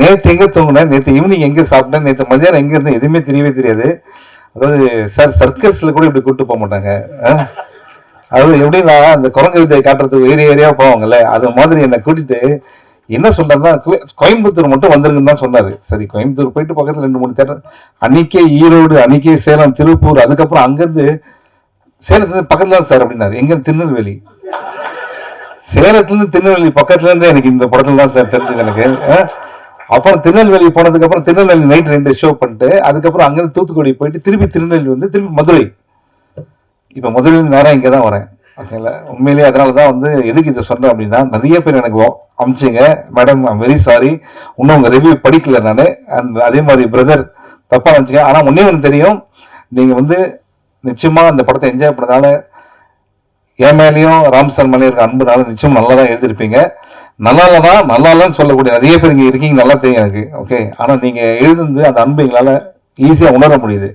நேற்று எங்கே தூங்கினேன்? நேற்று ஈவினிங் எங்கே சாப்பிட்டேன்? நேற்று மதியானம் எங்கே இருந்தேன்? எதுவுமே தெரியவே தெரியாது. அதாவது சார் சர்க்கஸில் கூட இப்படி கூட்டு போக மாட்டாங்க. ஆ? அதாவது எப்படின்னா அந்த குரங்கு வித்தையை காட்டுறதுக்கு ஏரியா ஏரியா போவாங்கல்ல? அது மாதிரி என்னை கூட்டிட்டு என்ன சொன்னார்னா கோ- கோயம்புத்தூர் மட்டும் வந்துருங்கன்னு தான் சொன்னார். சரி கோயம்புத்தூர் போயிட்டு பக்கத்துல ரெண்டு மூணு தேட்டர் அன்னைக்கே ஈரோடு அன்னைக்கே சேலம் திருப்பூர் அதுக்கப்புறம் அங்கேருந்து சேலத்துலேருந்து பக்கத்துல தான் சார் அப்படின்னாரு. எங்கேருந்து திருநெல்வேலி. சேலத்துல இருந்து திருநெல்வேலி பக்கத்துலேருந்து எனக்கு இந்த படத்துல தான் சார் தெரிஞ்சது எனக்கு. அப்புறம் திருநெல்வேலி போனதுக்கு அப்புறம் திருநெல்வேலி நைட் ரெண்டு ஷோ பண்ணிட்டு அதுக்கப்புறம் அங்கிருந்து தூத்துக்குடி போயிட்டு திருப்பி திருநெல்வேலி வந்து திருப்பி மதுரை. இப்ப மதுரையில நேரம் இங்கே தான் வரேன். ஓகேங்களா உண்மையிலேயே அதனால தான் வந்து எதுக்கு இதை சொன்னேன் அப்படின்னா நிறைய பேர் எனக்கு அமிச்சிங்க. மேடம் ஐம் வெரி சாரி இன்னும் உங்க ரிவ்யூ படிக்கல நான். அண்ட் அதே மாதிரி பிரதர் தப்பா நினச்சிங்க ஆனா ஒன்னே ஒன்று தெரியும். நீங்க வந்து நிச்சயமா அந்த படத்தை என்ஜாய் பண்ணதால என் மேலேயும் ராம்சர் மேலேயும் இருக்க அன்புனால நிச்சயம் நல்லா தான் எழுதியிருப்பீங்க. நல்லா இல்லைனா நல்லா இல்லைன்னு சொல்லக்கூடிய நிறைய பேர் இங்கே இருக்கீங்க நல்லா தெரியும் எனக்கு. ஓகே ஆனால் நீங்கள் எழுதுனது அந்த அன்பு எங்களால் ஈஸியாக உணர முடியுது.